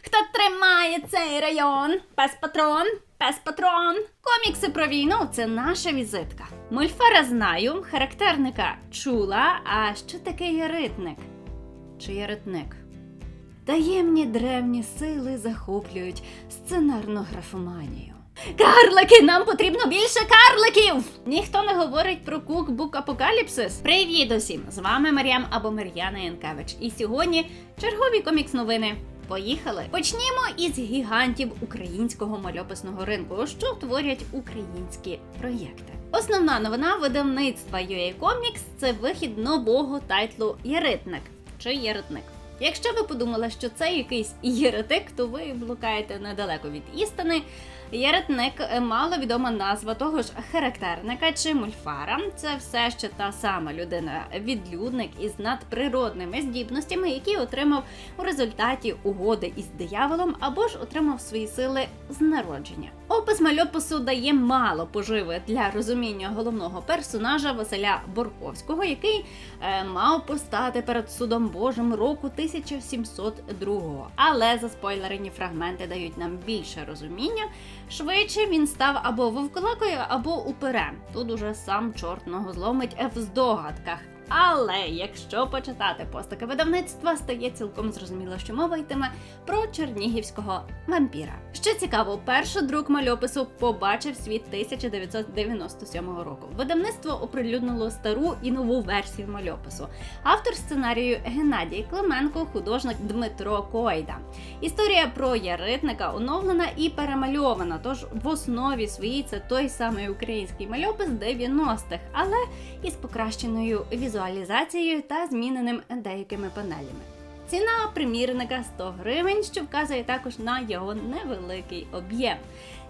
Хто тримає цей район? Пес патрон, пес патрон. Комікси про війну це наша візитка. Мольфара знаю, характерника чула. А що таке яритник? Чи яритник? Таємні древні сили захоплюють сценарну графоманію. Карлики! Нам потрібно більше карликів! Ніхто не говорить про кукбук Апокаліпсис. Привіт усім! З вами Мар'ям або Мар'яна Янкевич. І сьогодні чергові комікс новини. Поїхали! Почнімо із гігантів українського мальописного ринку, що творять українські проєкти. Основна новина видавництва UA Comics – це вихід нового тайтлу Єритник чи Єритник. Якщо ви подумали, що це якийсь єретик, то ви блукаєте недалеко від істини. Єретник е, мало відома назва того ж характерника чи мульфара. Це все ще та сама людина, відлюдник із надприродними здібностями, які отримав у результаті угоди із дияволом або ж отримав свої сили з народження. Опис мальопису дає мало поживи для розуміння головного персонажа Василя Борковського, який е, мав постати перед судом Божим року 1702. Але заспойлерені фрагменти дають нам більше розуміння. Швидше він став або вовкулакою, або уперем. Тут уже сам чорт ногу зломить в здогадках. Але якщо почитати постаки видавництва, стає цілком зрозуміло, що мова йтиме про чернігівського вампіра. Що цікаво, перший друк мальопису побачив світ 1997 року. Видавництво оприлюднило стару і нову версію мальопису. Автор сценарію Геннадій Клименко, художник Дмитро Койда. Історія про яритника оновлена і перемальована. Тож в основі своїй це той самий український мальопис 90-х, але із покращеною візуалізацією та зміненим деякими панелями. Ціна примірника 100 гривень, що вказує також на його невеликий об'єм.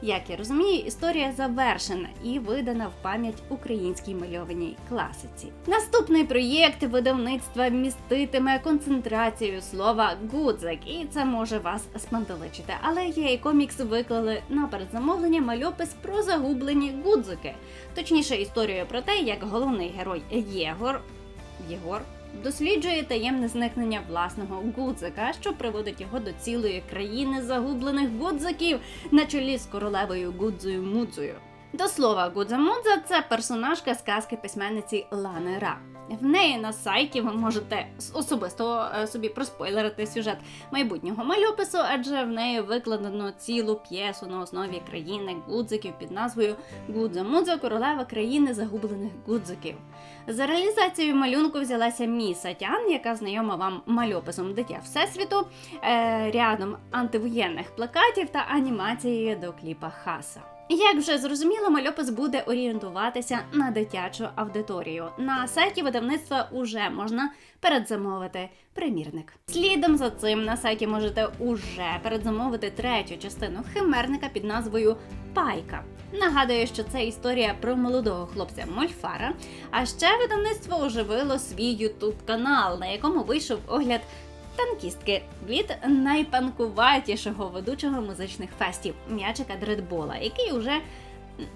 Як я розумію, історія завершена і видана в пам'ять українській мальованій класиці. Наступний проєкт видавництва міститиме концентрацію слова гудзик, і це може вас спантеличити. Але є і комікс виклали на передзамовлення мальопис про загублені гудзики. Точніше, історію про те, як головний герой Єгор Єгор досліджує таємне зникнення власного гудзика, що приводить його до цілої країни загублених гудзиків на чолі з королевою Гудзою Мудзою. До слова, Гудза Мудза це персонажка сказки письменниці Лани Ра. В неї на сайті ви можете особисто е, собі проспойлерити сюжет майбутнього мальопису, адже в неї викладено цілу п'єсу на основі країни гудзиків під назвою Гудза Мудза, королева країни загублених гудзиків. За реалізацією малюнку взялася Мі Сатян, яка знайома вам мальописом дитя Всесвіту, е, рядом антивоєнних плакатів та анімацією до кліпа Хаса. Як вже зрозуміло, мальопис буде орієнтуватися на дитячу аудиторію. На сайті видавництва уже можна передзамовити примірник. Слідом за цим на сайті можете уже передзамовити третю частину химерника під назвою Пайка. Нагадую, що це історія про молодого хлопця Мольфара. А ще видавництво оживило свій ютуб канал, на якому вийшов огляд танкістки від найпанкуватішого ведучого музичних фестів м'ячика Дредбола, який уже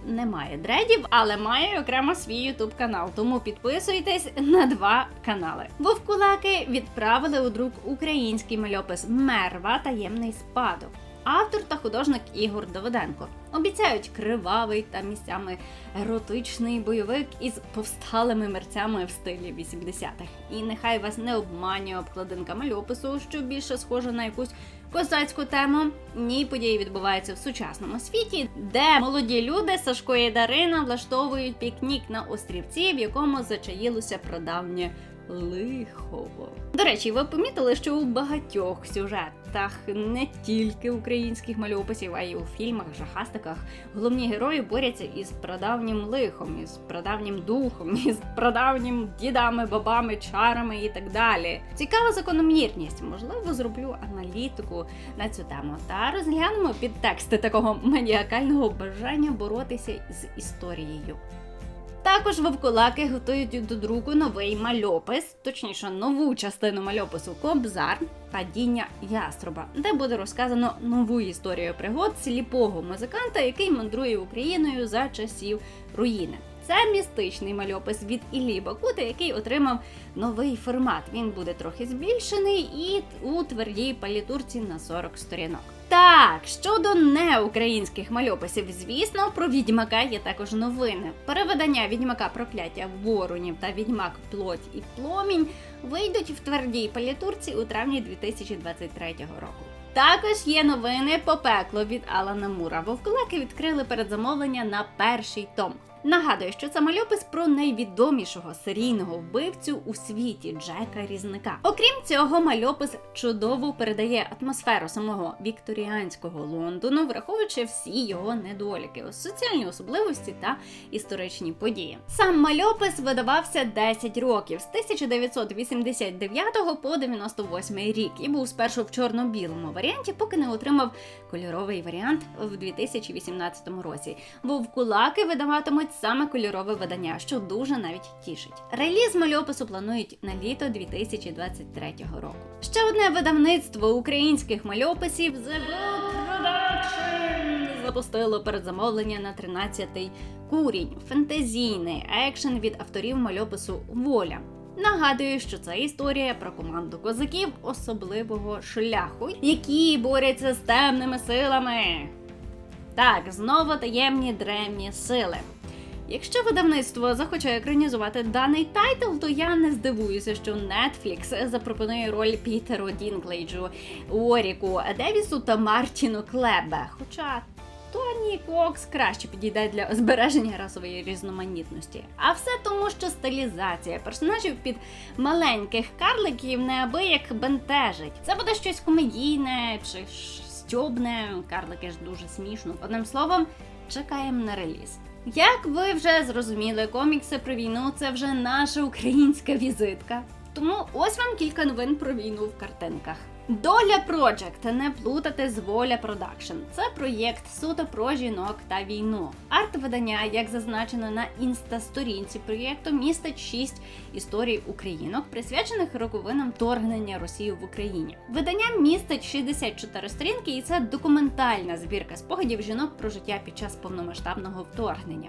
не має дредів, але має окремо свій ютуб канал. Тому підписуйтесь на два канали. Вовкулаки відправили у друк український мальопис Мерва таємний спадок. Автор та художник Ігор Давиденко обіцяють кривавий та місцями еротичний бойовик із повсталими мерцями в стилі 80-х. І нехай вас не обманює обкладинка мальопису, що більше схожа на якусь козацьку тему. Ні, події відбуваються в сучасному світі, де молоді люди Сашко і Дарина влаштовують пікнік на острівці, в якому зачаїлося прадавнє лихово. До речі, ви помітили, що у багатьох сюжетах не тільки українських мальописів, а й у фільмах, жахастиках головні герої борються із прадавнім лихом, із прадавнім духом, із прадавнім дідами, бабами, чарами і так далі. Цікава закономірність. Можливо, зроблю аналітику на цю тему та розглянемо підтексти такого маніакального бажання боротися з історією. Також вовкулаки готують до друку новий мальопис, точніше, нову частину мальопису Кобзар Падіння яструба, де буде розказано нову історію пригод сліпого музиканта, який мандрує Україною за часів руїни. Це містичний мальопис від Іллі Бакути, який отримав новий формат. Він буде трохи збільшений і у твердій палітурці на 40 сторінок. Так, щодо неукраїнських мальописів, звісно, про відьмака є також новини. Переведення відьмака прокляття воронів та відьмак плоть і пломінь вийдуть в твердій палітурці у травні 2023 року. Також є новини по пеклу від Алана Мура. Вовкулаки відкрили передзамовлення на перший том. Нагадую, що це мальопис про найвідомішого серійного вбивцю у світі Джека Різника. Окрім цього, мальопис чудово передає атмосферу самого вікторіанського Лондону, враховуючи всі його недоліки, соціальні особливості та історичні події. Сам мальопис видавався 10 років з 1989 по 98 рік і був спершу в чорно-білому варіанті, поки не отримав кольоровий варіант в 2018 році. Вовкулаки видаватимуть саме кольорове видання, що дуже навіть тішить. Реліз мальопису планують на літо 2023 року. Ще одне видавництво українських мальописів The Book Production запустило передзамовлення на 13-й курінь, фентезійний екшен від авторів мальопису Воля. Нагадую, що це історія про команду козаків особливого шляху, які борються з темними силами. Так, знову таємні древні сили. Якщо видавництво захоче екранізувати даний тайтл, то я не здивуюся, що Netflix запропонує роль Пітеру Дінклейджу, Оріку Девісу та Мартіну Клебе. Хоча Тоні Кокс краще підійде для збереження расової різноманітності. А все тому, що стилізація персонажів під маленьких карликів неабияк бентежить. Це буде щось комедійне чи стьобне. Карлики ж дуже смішно. Одним словом, чекаємо на реліз. Як ви вже зрозуміли, комікси про війну це вже наша українська візитка. Тому ось вам кілька новин про війну в картинках. Доля Project не плутати з Воля Продакшн. Це проєкт суто про жінок та війну. Арт-видання, як зазначено на інста-сторінці проєкту, містить шість історій українок, присвячених роковинам вторгнення Росії в Україні. Видання містить 64 сторінки, і це документальна збірка спогадів жінок про життя під час повномасштабного вторгнення.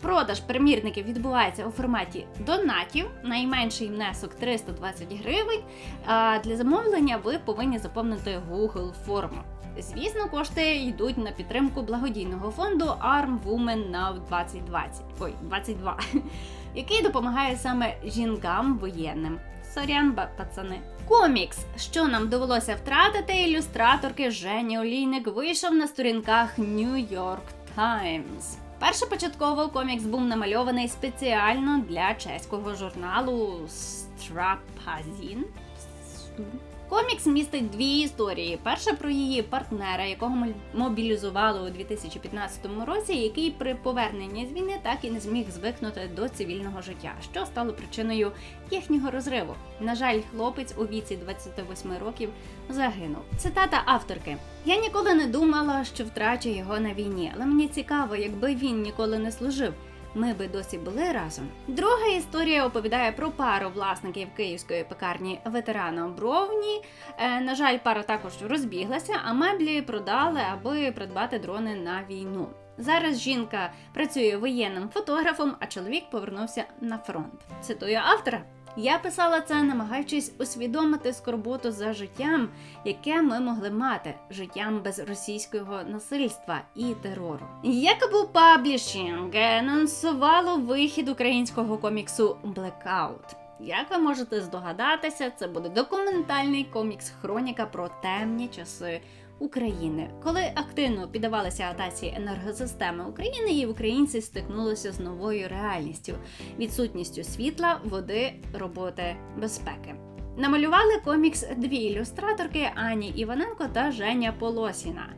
Продаж примірників відбувається у форматі донатів. Найменший внесок 320 гривень. А для замовлення ви повинні заповнити Google форму. Звісно, кошти йдуть на підтримку благодійного фонду Arm Women Now 2020. Ой, 22, який допомагає саме жінкам воєнним. Сорян, пацани. Комікс, що нам довелося втратити, ілюстраторки Жені Олійник вийшов на сторінках New York Times. Першопочатково комікс був намальований спеціально для чеського журналу Strapazin. Комікс містить дві історії. Перша про її партнера, якого мобілізували у 2015 році, який при поверненні з війни так і не зміг звикнути до цивільного життя, що стало причиною їхнього розриву. На жаль, хлопець у віці 28 років загинув. Цитата авторки: Я ніколи не думала, що втрачу його на війні, але мені цікаво, якби він ніколи не служив. Ми би досі були разом. Друга історія оповідає про пару власників київської пекарні ветерана Бровні. Е, на жаль, пара також розбіглася, а меблі продали, аби придбати дрони на війну. Зараз жінка працює воєнним фотографом, а чоловік повернувся на фронт. Цитую автора. Я писала це, намагаючись усвідомити скорботу за життям, яке ми могли мати життям без російського насильства і терору. Якобу Publishing анонсувало вихід українського коміксу Blackout. Як ви можете здогадатися, це буде документальний комікс Хроніка про темні часи України. Коли активно піддавалися атаці енергосистеми України, і українці стикнулися з новою реальністю відсутністю світла, води, роботи, безпеки. Намалювали комікс дві ілюстраторки Ані Іваненко та Женя Полосіна,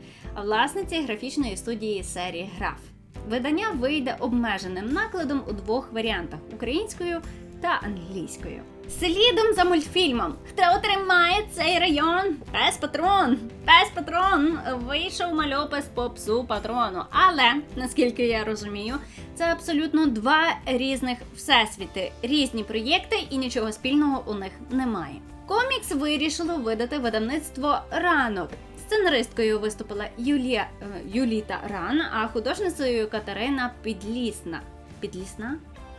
власниці графічної студії серії Граф. Видання вийде обмеженим накладом у двох варіантах українською та англійською. Слідом за мультфільмом Хто тримає цей район? Пес патрон! Пес патрон вийшов мальопис по псу патрону. Але наскільки я розумію, це абсолютно два різних всесвіти, різні проєкти, і нічого спільного у них немає. Комікс вирішило видати видавництво ранок. Сценаристкою виступила Юлія е, Юліта Ран, а художницею Катерина Підлісна. Підлісна?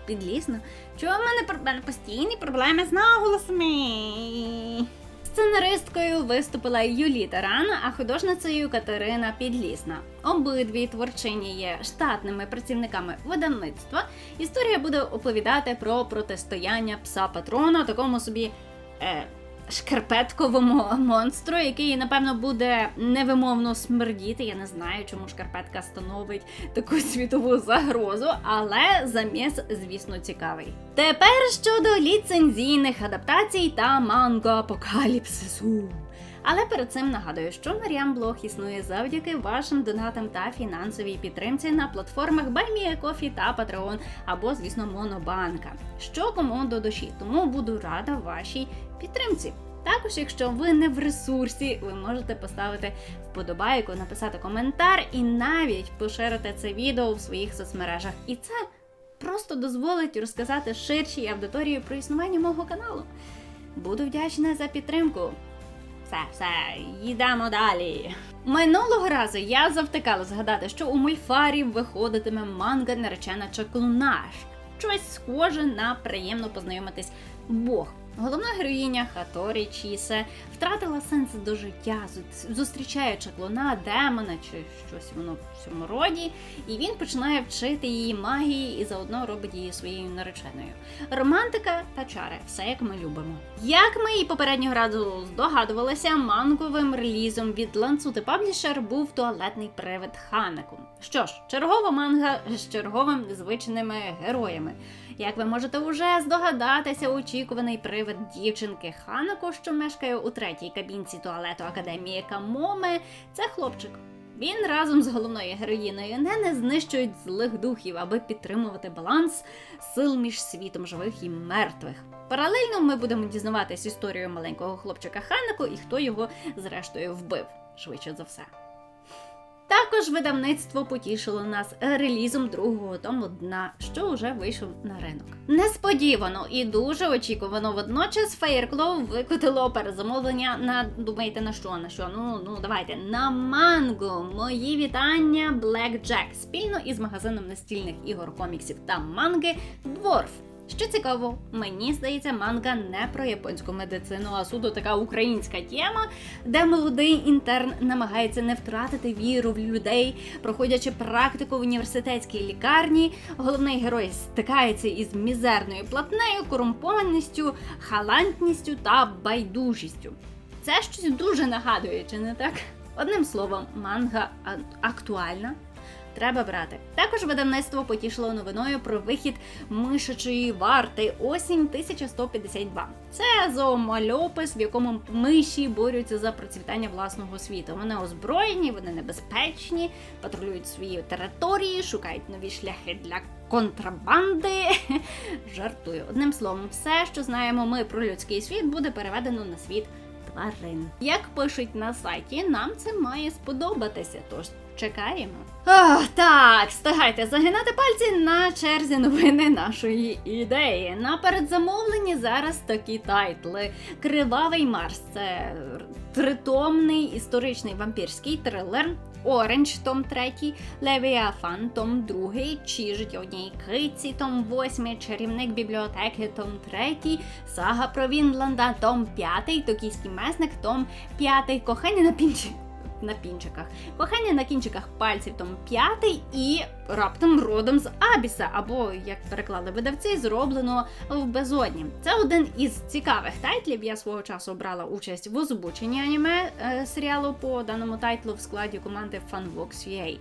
Підлісна? Чого в мене, проблеми? постійні проблеми з наголосами? Сценаристкою виступила Юліта Рана, а художницею Катерина Підлісна. Обидві творчині є штатними працівниками видавництва. Історія буде оповідати про протистояння пса патрона, такому собі е, шкарпетковому монстру, який, напевно, буде невимовно смердіти. Я не знаю, чому шкарпетка становить таку світову загрозу, але заміс, звісно, цікавий. Тепер щодо ліцензійних адаптацій та манго-апокаліпсису. Але перед цим нагадую, що Маріам Блог існує завдяки вашим донатам та фінансовій підтримці на платформах BuyMeACoffee та Patreon або, звісно, Монобанка. Що кому до душі, тому буду рада вашій підтримці. Також, якщо ви не в ресурсі, ви можете поставити вподобайку, написати коментар і навіть поширити це відео в своїх соцмережах. І це просто дозволить розказати ширшій аудиторії про існування мого каналу. Буду вдячна за підтримку. Все, все, їдемо далі. Минулого разу я завтикала згадати, що у мульфарі виходитиме манга наречена чаклунаш. Щось схоже на приємно познайомитись Бог. Головна героїня Хаторі Чісе втратила сенс до життя, зу- зустрічає чаклуна, демона чи щось воно в цьому роді, і він починає вчити її магії і заодно робить її своєю нареченою. Романтика та чари, все як ми любимо. Як ми і попереднього разу здогадувалися, манговим релізом від Ланцути Паблішер був туалетний привид Ханеку. Що ж, чергова манга з черговим незвичними героями. Як ви можете уже здогадатися, очікуваний привид дівчинки Ханако, що мешкає у третій кабінці туалету Академії Камоми, це хлопчик. Він разом з головною героїною Нене знищують злих духів, аби підтримувати баланс сил між світом живих і мертвих. Паралельно ми будемо дізнаватись історію маленького хлопчика Ханако і хто його зрештою вбив, швидше за все. Також видавництво потішило нас релізом другого тому дна, що вже вийшов на ринок. Несподівано і дуже очікувано водночас Fairclaw викотило перезамовлення на думаєте на що? На що? Ну ну давайте на манго. Мої вітання Black Jack спільно із магазином настільних ігор, коміксів та манги Дворф. Що цікаво, мені здається, манга не про японську медицину, а суто така українська тема, де молодий інтерн намагається не втратити віру в людей, проходячи практику в університетській лікарні. Головний герой стикається із мізерною платнею, корумпованістю, халантністю та байдужістю. Це щось дуже нагадує, чи не так? Одним словом, манга актуальна. Треба брати. Також видавництво потішило новиною про вихід мишачої варти осінь 1152. Це зоомальопис, в якому миші борються за процвітання власного світу. Вони озброєні, вони небезпечні, патрулюють свої території, шукають нові шляхи для контрабанди. Жартую. Одним словом, все, що знаємо ми про людський світ, буде переведено на світ тварин. Як пишуть на сайті, нам це має сподобатися. Тож чекаємо. Ох, так, стигайте загинати пальці на черзі новини нашої ідеї. На передзамовленні зараз такі тайтли: Кривавий Марс це тритомний історичний вампірський трилер. Оранж, том 3, Левіафан, том 2, Чи однієї киці, том 8, Чарівник бібліотеки, том 3, Сага про Вінланда, том 5, Токійський месник, том 5, Кохання на пінчі. На пінчиках. Кохання на кінчиках пальців том 5 і раптом родом з Абіса, або, як переклали видавці, зроблено в безодні. Це один із цікавих тайтлів. Я свого часу брала участь в озвученні аніме е, серіалу по даному тайтлу в складі команди Funvox UA.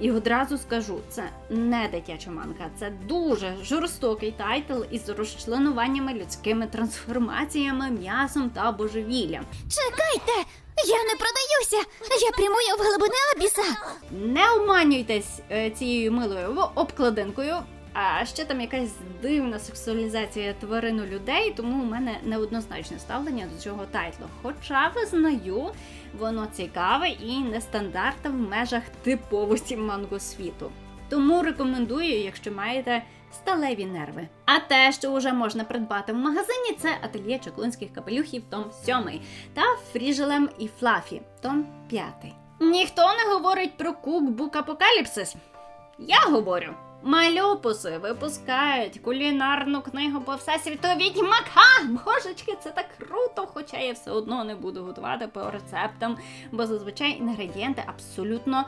І одразу скажу, це не дитяча манга, це дуже жорстокий тайтл із розчленуваннями, людськими трансформаціями, м'ясом та божевіллям. Чекайте! Я не продаюся! Я прямую в глибини Абіса! Не обманюйтесь е, цією милою обкладинкою. А ще там якась дивна сексуалізація тварин людей, тому у мене неоднозначне ставлення до цього тайтлу. Хоча визнаю, воно цікаве і нестандартне в межах типовості манго світу. Тому рекомендую, якщо маєте сталеві нерви. А те, що вже можна придбати в магазині, це ательє чаклунських капелюхів Том 7 та Фріжелем і Флафі Том 5. Ніхто не говорить про кукбук Апокаліпсис. Я говорю. Мальопуси випускають кулінарну книгу по всесвіту відьмака. Божечки, це так круто, хоча я все одно не буду готувати по рецептам, бо зазвичай інгредієнти абсолютно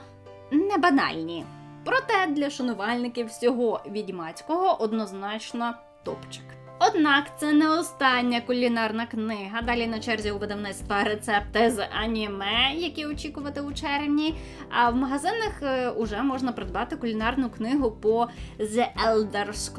не банальні. Проте для шанувальників всього відьмацького однозначно топчик. Однак це не остання кулінарна книга. Далі на черзі у видавництва рецепти з аніме, які очікувати у червні. А в магазинах е, уже можна придбати кулінарну книгу по The Elder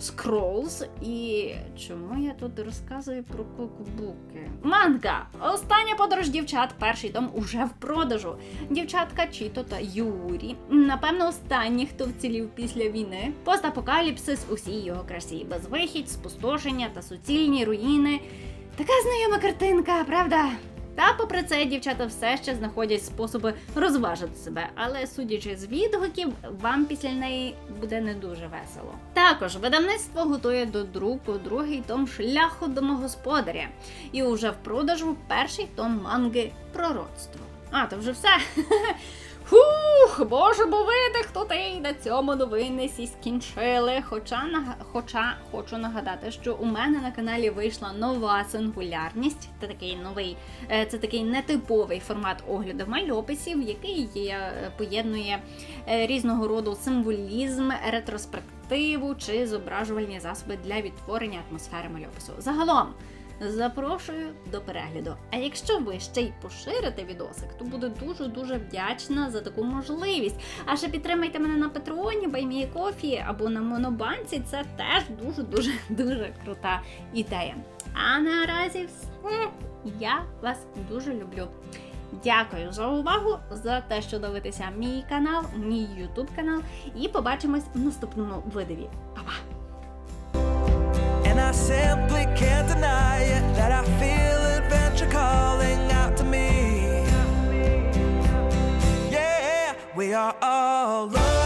Scrolls. І чому я тут розказую про кукбуки? Манга! Остання подорож дівчат, перший том уже в продажу. Дівчатка Чіто та Юрі. Напевно, останні, хто вцілів після війни. Постапокаліпсис у всій його красі. Безвихідь, спустошення та суцільні руїни. Така знайома картинка, правда? Та попри це, дівчата все ще знаходять способи розважити себе, але судячи з відгуків, вам після неї буде не дуже весело. Також видавництво готує до друку другий том шляху домогосподаря, і уже в продажу перший том манги Пророцтво. А, то вже все. Фух, боже бо видих тут і на цьому новини всі скінчили. Хоча нага- хоча хочу нагадати, що у мене на каналі вийшла нова сингулярність. Це такий новий, е, це такий нетиповий формат огляду мальописів, який є, е, поєднує е, різного роду символізм, ретроспективу чи зображувальні засоби для відтворення атмосфери мальопису. Загалом. Запрошую до перегляду. А якщо ви ще й поширите відосик, то буду дуже дуже вдячна за таку можливість. А ще підтримайте мене на Патреоні, Баймії Кофі або на Монобанці. Це теж дуже дуже дуже крута ідея. А наразі все. Я вас дуже люблю. Дякую за увагу, за те, що дивитеся мій канал, мій ютуб канал. І побачимось в наступному видові. I simply can't deny it that I feel adventure calling out to me. Yeah, we are all alone.